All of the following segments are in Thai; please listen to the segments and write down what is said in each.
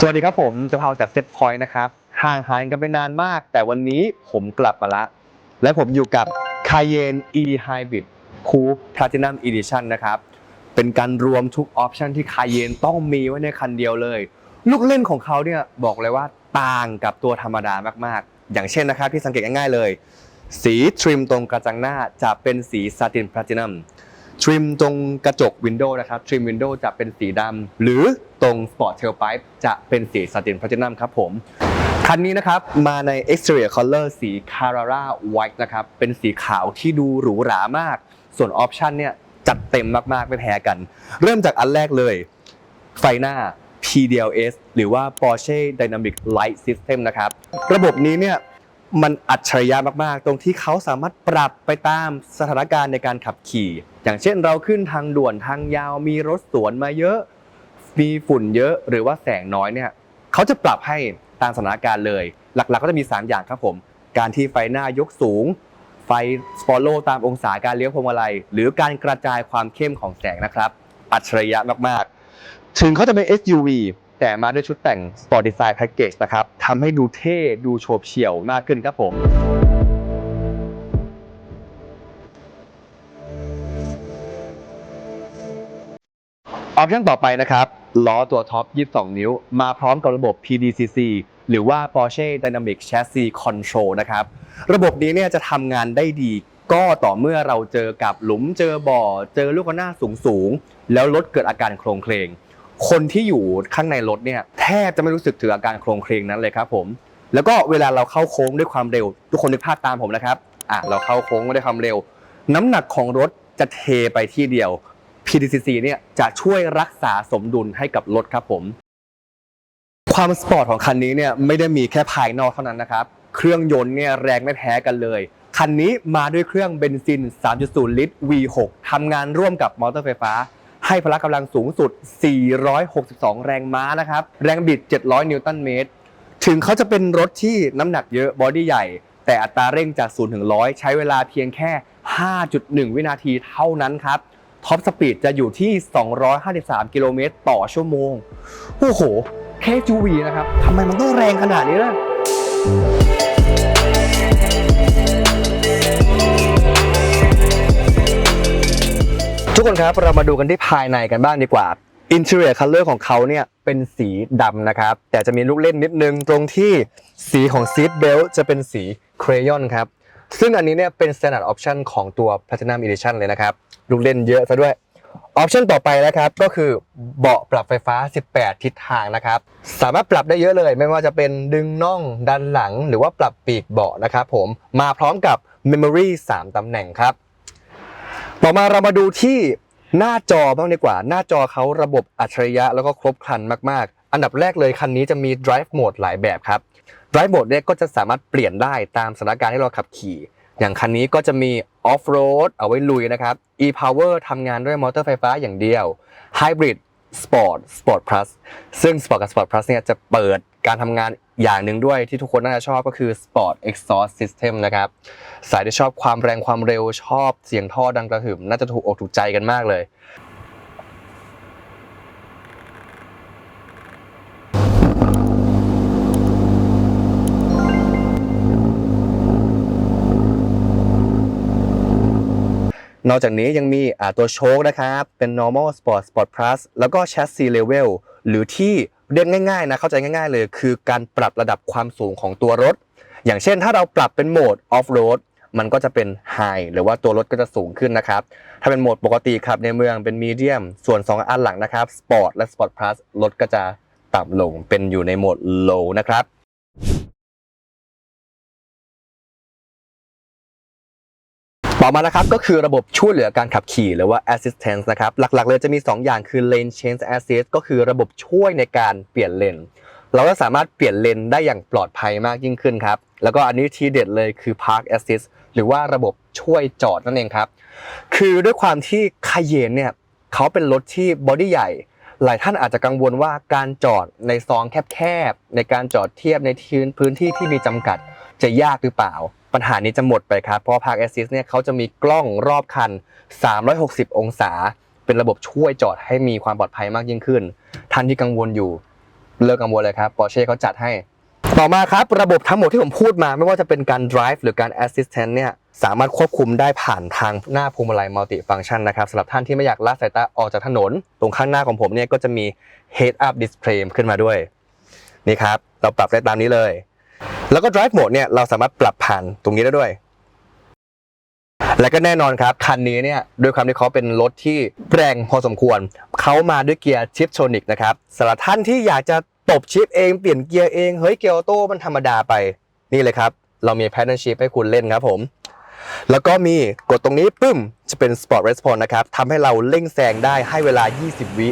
สวัสดีครับผมจะพาจากเซตพอยต์นะครับห่างหายกันไปนานมาก แต่วันนี้ผมกลับมาละ และผมอยู่กับ Cayenne E Hybrid Coupe Platinum Edition นะครับ เป็นการรวมทุกออปชันที่ Cayenne ต้องมีไว้ในคันเดียวเลย ลูกเล่นของเขาเนี่ยบอกเลยว่าต่างกับตัวธรรมดามากๆ อย่างเช่นนะครับที่สังเกตง่ายๆเลย สีทริมตรงกระจังหน้าจะเป็นสีซาตินแพลตินัม ทริมตรงกระจกวินโดว์นะครับทริมวินโดว์จะเป็นสีดำหรือตรงสปอร์ตเทลไ i ป์จะเป็นสีซาตินพลาตินัมครับผมคันนี้นะครับมาใน exterior color สี Carrara White นะครับเป็นสีขาวที่ดูหรูหรามาก ส่วนออปชันเนี่ยจัดเต็มมากๆไม่แพ้กัน เริ่มจากอันแรกเลย ไฟหน้า PDLS หรือว่า Porsche Dynamic Light System นะครับ ระบบนี้เนี่ย มันอัจฉริยะมากๆ ตรงที่เขาสามารถปรับไปตามสถานการณ์ในการขับขี่ อย่างเช่นเราขึ้นทางด่วนทางยาวมีรถสวนมาเยอะ มีฝุ่นเยอะหรือว่าแสงน้อยเนี่ยเขาจะปรับให้ตามสถานการณ์เลย หลักๆ ก็จะมี 3 อย่างครับผม การที่ไฟหน้ายกสูง ไฟสปอโลตามองศาการเลี้ยวพวงมาลัย หรือการกระจายความเข้มของแสงนะครับ อัจฉริยะมากๆ ถึงเขาจะเป็น SUV แต่มาด้วยชุดแต่ง Sport Design Package นะครับทำให้ดูเท่ดูโฉบเฉี่ยวมากขึ้นครับผมออปชั่นต่อไปนะครับล้อตัวท็อป 22 นิ้ว มาพร้อมกับระบบ PDCC หรือว่า Porsche Dynamic Chassis Control นะครับ ระบบนี้เนี่ยจะทำงานได้ดีก็ต่อเมื่อเราเจอกับหลุมเจอบ่อ เจอลูกระนาดสูง แล้วรถเกิดอาการโครงเคลง คนที่อยู่ข้างในรถเนี่ยแทบจะไม่รู้สึกถึงอาการโครงเคลงนั้นเลยครับผมแล้วก็เวลาเราเข้าโค้งด้วยความเร็ว ทุกคนนึกภาพตามผมนะครับอะเราเข้าโค้งด้วยความเร็ว น้ำหนักของรถจะเทไปที่เดียว PDCC เนี่ยจะช่วยรักษาสมดุลให้กับรถครับผม ความสปอร์ตของคันนี้เนี่ยไม่ได้มีแค่ภายนอกเท่านั้นนะครับ เครื่องยนต์เนี่ยแรงไม่แพ้กันเลย คันนี้มาด้วยเครื่องเบนซิน 3.0 ลิตร V6 ทำงานร่วมกับมอเตอร์ไฟฟ้า ให้พละกำลังสูงสุด 462 แรงม้านะครับ แรงบิด 700 นิวตันเมตร ถึงเขาจะเป็นรถที่น้ำหนักเยอะบอดี้ใหญ่ แต่อัตราเร่งจาก 0 ถึง 100 ใช้เวลาเพียงแค่ 5.1 วินาทีเท่านั้นครับ ท็อปสปีดจะอยู่ที่ 253 กิโลเมตรต่อชั่วโมง โอ้โห แค่จูวีนะครับ ทำไมมันต้องแรงขนาดนี้ล่ะ คนครับเรามาดูกันที่ภายในกันบ้างดีกว่า Interior Color ของเขาเนี่ยเป็นสีดำนะครับ แต่จะมีลูกเล่นนิดนึงตรงที่สีของ Seat Belt จะเป็นสีเครยอนครับซึ่งอันนี้เนี่ยเป็น Standard Option ของตัว Platinum Edition เลยนะครับ ลูกเล่นเยอะซะด้วยออปชันต่อไปนะครับก็คือเบาะปรับไฟฟ้า 18 ทิศทางนะครับ สามารถปรับได้เยอะเลย ไม่ว่าจะเป็นดึงน่องดันหลัง หรือว่าปรับปีกเบาะนะครับผมมาพร้อมกับ Memory 3 ตำแหน่งครับ ต่อมาเรามาดูที่หน้าจอบ้างดีกว่า หน้าจอเขาระบบอัจฉริยะแล้วก็ครบครันมากๆ อันดับแรกเลยคันนี้จะมี Drive Mode หลายแบบครับ Drive Mode เนี่ยก็จะสามารถเปลี่ยนได้ตามสถานการณ์ที่เราขับขี่ อย่างคันนี้ก็จะมี Off Road เอาไว้ลุยนะครับ E-Power ทำงานด้วยมอเตอร์ไฟฟ้าอย่างเดียว Hybrid Sport Sport Plus ซึ่ง Sport กับ Sport Plus เนี่ยจะเปิดการทำงาน อย่างหนึ่งด้วยที่ทุกคนน่าจะชอบก็คือ Sport Exhaust System นะครับ สายที่ชอบความแรงความเร็วชอบเสียงท่อดังกระหึ่มน่าจะถูกอกถูกใจกันมากเลยนอกจากนี้ยังมีตัวโชคนะครับ เป็น normal sport sport plus แล้วก็ chassis level หรือที่ เรียกง่ายๆนะเข้าใจง่าย ๆ เลย คือการปรับระดับความสูงของตัวรถ อย่างเช่น ถ้าเราปรับเป็นโหมด off road มันก็จะเป็น high หรือว่าตัวรถก็จะสูงขึ้นนะครับ ถ้าเป็นโหมดปกติครับในเมืองเป็น medium ส่วน 2 อันหลังนะครับ sport และ sport plus รถก็จะต่ำลงเป็นอยู่ในโหมด low นะครับ ต่อมานะครับก็คือระบบช่วยเหลือการขับขี่หรือว่า assistance นะครับหลักๆ เลยจะมี 2 อย่างคือ lane change assist ก็คือระบบช่วยในการเปลี่ยนเลนเราก็สามารถเปลี่ยนเลนได้อย่างปลอดภัยมากยิ่งขึ้นครับแล้วก็อันนี้ทีเด็ดเลยคือ park assist หรือว่าระบบช่วยจอดนั่นเองครับคือด้วยความที่คาเยนเนี่ยเขาเป็นรถที่บอดี้ใหญ่หลายท่านอาจจะกังวลว่าการจอดในซองแคบๆในการจอดเทียบในพื้นที่ที่มีจำกัดจะยากหรือเปล่า ปัญหานี้จะหมดไปครับ เพราะว่า Park Assist เนี่ยเขาจะมีกล้องรอบคัน 360 องศา เป็นระบบช่วยจอดให้มีความปลอดภัยมากยิ่งขึ้น ท่านที่กังวลอยู่เลิกกังวลเลยครับ Porsche เขาจัดให้ ต่อมาครับระบบทั้งหมดที่ผมพูดมา ไม่ว่าจะเป็นการ drive หรือการ assistant เนี่ยสามารถควบคุมได้ผ่านทางหน้าพวงมาลัย multi function นะครับสำหรับท่านที่ไม่อยากละสายตาออกจากถนน ตรงข้างหน้าของผมเนี่ยก็จะมี head up display ขึ้นมาด้วย นี่ครับ เราปรับได้ตามนี้เลย แล้วก็ drive mode เนี่ยเราสามารถปรับผ่านตรงนี้ได้ด้วย และก็แน่นอนครับ คันนี้เนี่ยด้วยความที่เขาเป็นรถที่แรงพอสมควร เขามาด้วยเกียร์ชิปโชนิกนะครับสำหรับท่านที่อยากจะตบชิปเองเปลี่ยนเกียร์เองเฮ้ยเกียร์ออโต้มันธรรมดาไปนี่เลยครับ เรามี pattern shift ให้คุณเล่นครับผมแล้วก็มีกดตรงนี้ปึ้ม จะเป็น sport response นะครับทำให้เราเร่งแซงได้ให้เวลา 20 วิ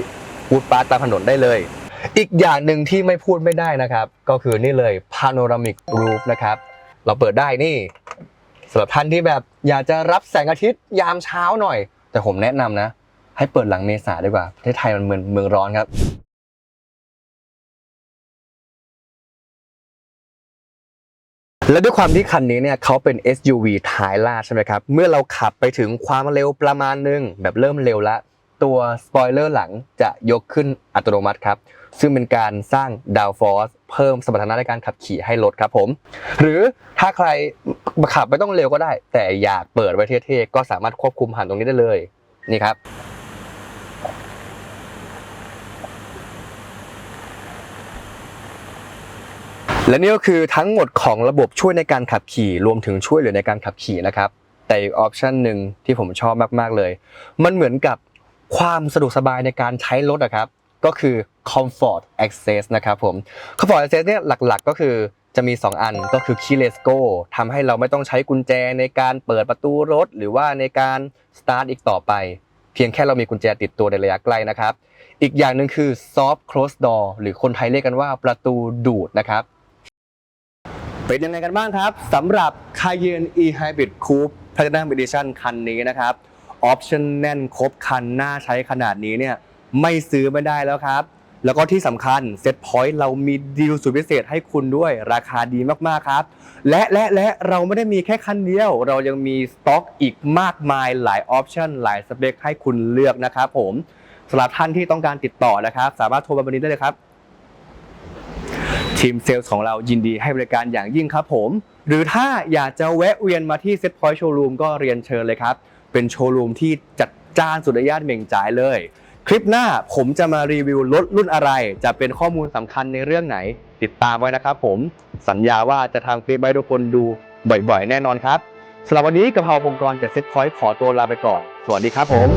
พูดปาดตามถนนได้เลย อีกอย่างหนึ่งที่ไม่พูดไม่ได้นะครับ ก็คือนี่เลย panoramic roof นะครับ เราเปิดได้นี่สำหรับท่านที่แบบอยากจะรับแสงอาทิตย์ยามเช้าหน่อย แต่ผมแนะนำนะ ให้เปิดหลังเมษาดีกว่าประเทศไทยมันเมืองเมืองร้อนครับและด้วยความที่คันนี้เนี่ยเขาเป็น SUV ท้ายลาดใช่ไหมครับ เมื่อเราขับไปถึงความเร็วประมาณหนึง แบบเริ่มเร็วล้วตัวสปอยเลอร์หลังจะยกขึ้นอัตโนมัติครับ ซึ่งเป็นการสร้างดาวฟอร์สเพิ่มสมรรถนะในการขับขี่ให้รถครับผม หรือถ้าใครขับไม่ต้องเร็วก็ได้ แต่อยากเปิดไว้เท่ๆก็สามารถควบคุมผ่านตรงนี้ได้เลยนี่ครับและนี่ก็คือทั้งหมดของระบบช่วยในการขับขี่รวมถึงช่วยเหลือในการขับขี่นะครับ แต่อีกออปชันหนึ่งที่ผมชอบมากๆเลย มันเหมือนกับความสะดวกสบายในการใช้รถอะครับ ก็คือ comfort access นะครับผม comfort access เนี่ยหลักๆ ก็คือจะมี 2 อันก็คือ keyless go ทำให้เราไม่ต้องใช้กุญแจในการเปิดประตูรถ หรือว่าในการ start อีกต่อไป เพียงแค่เรามีกุญแจติดตัวในระยะใกล้นะครับ อีกอย่างหนึ่งคือ soft close door หรือคนไทยเรียกกันว่าประตูดูดนะครับ เป็นยังไงกันบ้างครับสำหรับ Cayenne e-hybrid coupe platinum edition คันนี้นะครับออปชั่นแน่นครบคันน่าใช้ขนาดนี้เนี่ย ไม่ซื้อไม่ได้แล้วครับ แล้วก็ที่สำคัญเซ็ตพอยต์เรามีดีลสุดพิเศษให้คุณด้วยราคาดีมากๆครับ และและและเราไม่ได้มีแค่คันเดียว เรายังมีสต็อกอีกมากมายหลายออปชันหลายสเปคให้คุณเลือกนะครับผมสำหรับท่านที่ต้องการติดต่อนะครับ สามารถโทรมาวันนี้ได้เลยครับทีมเซลล์ของเรายินดีให้บริการอย่างยิ่งครับผม หรือถ้าอยากจะแวะเวียนมาที่ Set Point Showroom ก็เรียนเชิญเลยครับ เป็นโชว์รูมที่จัดจ้านสุดยอดเหม่งจ่ายเลย คลิปหน้าผมจะมารีวิวรถรุ่นอะไร จะเป็นข้อมูลสำคัญในเรื่องไหน ติดตามไว้นะครับผมสัญญาว่าจะทำคลิปให้ทุกคนดูบ่อยๆ แน่นอนครับสำหรับวันนี้กระเพราพงกรจาก Set Point ขอตัวลาไปก่อน สวัสดีครับผม